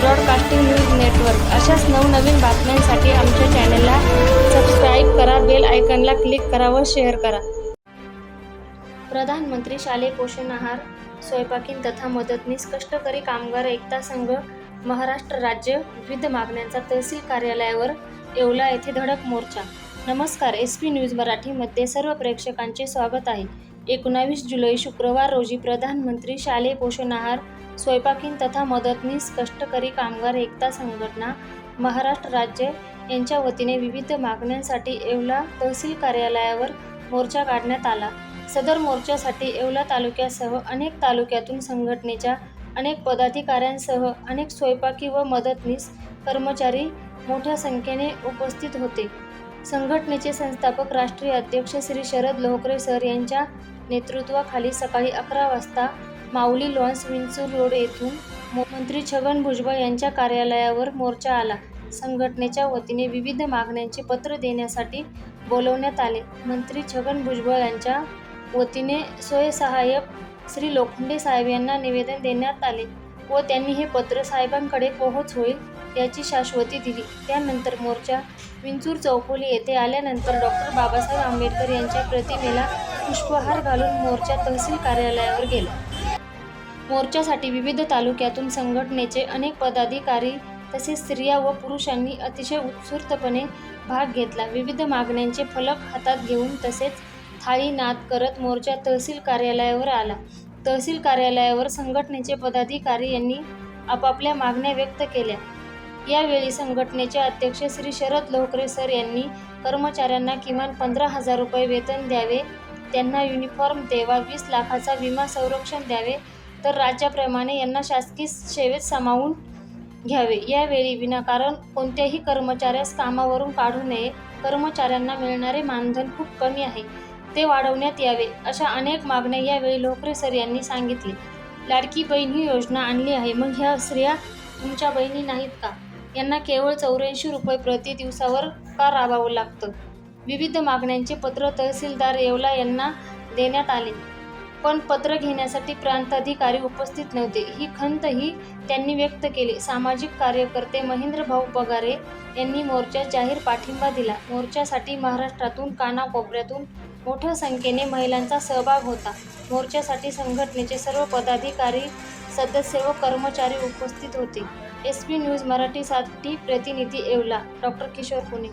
Broadcasting news network अशाच नवनवीन बातम्यांसाठी आमच्या चॅनलला सबस्क्राईब करा बेल आयकनला क्लिक करा व शेअर करा. प्रधानमंत्री शालेय पोषण आहार स्वयंपाकीन तथा मदतनीस कष्टकरी कामगार एकता संघ महाराष्ट्र राज्य विविध मागण्यांचा तहसील कार्यालयावर येवला येथे धडक मोर्चा. नमस्कार एस पी न्यूज मराठीमध्ये सर्व प्रेक्षकांचे स्वागत आहे. एकोणावीस जुलै शुक्रवार रोजी प्रधानमंत्री शालेय पोषण आहार स्वयंपाकीन तथा मदतनीस कष्टकरी कामगार एकता संघटना महाराष्ट्र राज्य यांच्या वतीने विविध मागण्यांसाठी येवला तहसील कार्यालयावर मोर्चा काढण्यात आला. सदर मोर्चासाठी येवला तालुक्यासह अनेक तालुक्यातून संघटनेच्या अनेक पदाधिकाऱ्यांसह अनेक स्वयंपाकी व मदतनीस कर्मचारी मोठ्या संख्येने उपस्थित होते. संघटनेचे संस्थापक राष्ट्रीय अध्यक्ष श्री शरद लोहकरे सर यांच्या नेतृत्वाखाली सकाळी अकरा वाजता माऊली लॉन्स विंचूर रोड येथून मंत्री छगन भुजबळ यांच्या कार्यालयावर मोर्चा आला. संघटनेच्या वतीने विविध मागण्यांचे पत्र देण्यासाठी बोलवण्यात आले. मंत्री छगन भुजबळ यांच्या वतीने स्वयंसहाय्यक श्री लोखंडे साहेब यांना निवेदन देण्यात आले व त्यांनी हे पत्र साहेबांकडे पोहोच होईल याची शाश्वती दिली. त्यानंतर मोर्चा विंचूर चौफुली येथे आल्यानंतर डॉक्टर बाबासाहेब आंबेडकर यांच्या प्रतिमेला पुष्पहार घालून मोर्चा तहसील कार्यालयावर गेला. मोर्चासाठी विविध तालुक्यातून संघटनेचे अनेक पदाधिकारी तसेच स्त्रिया व पुरुषांनी अतिशय उत्स्फूर्तपणे भाग घेतला. विविध मागण्यांचे फलक हातात घेऊन तसेच थाळी नाद करत मोर्चा तहसील कार्यालयावर आला. तहसील कार्यालयावर संघटनेचे पदाधिकारी यांनी आपापल्या मागण्या व्यक्त केल्या. यावेळी संघटनेचे अध्यक्ष श्री शरद लोकरे सर यांनी कर्मचाऱ्यांना किमान पंधरा हजार रुपये वेतन द्यावे त्यांना युनिफॉर्म द्यावा वीस लाखाचा विमा संरक्षण द्यावे तर राज्याप्रमाणे यांना शासकीय सेवेत सामावून घ्यावे. यावेळी विनाकारण कोणत्याही कर्मचाऱ्यास कामावरून काढू नये. कर्मचाऱ्यांना मिळणारे मानधन खूप कमी आहे. ते वाढवण्यात यावे अशा अनेक मागण्या यावेळी लोकरे सर यांनी सांगितले. लाडकी बहीण ही योजना आणली आहे. मग ह्या स्त्रिया तुमच्या बहिणी नाहीत का? यांना केवळ चौऱ्याऐंशी रुपये प्रति दिवसावर का राबावं लागतं? विविध मागण्यांचे पत्र तहसीलदार येवला यांना देण्यात आले. पण पत्र घेण्यासाठी प्रांताधिकारी उपस्थित नव्हते. ही खंतही त्यांनी व्यक्त केली. सामाजिक कार्यकर्ते महेंद्र भाऊ पगारे यांनी मोर्चा जाहीर पाठिंबा दिला. मोर्चासाठी महाराष्ट्रातून कानाकोपऱ्यातून मोठ्या संख्येने महिलांचा सहभाग होता. मोर्चासाठी संघटनेचे सर्व पदाधिकारी सदस्य व कर्मचारी उपस्थित होते. एस पी न्यूज मराठीसाठी प्रतिनिधी येवला. डॉक्टर किशोर पुणे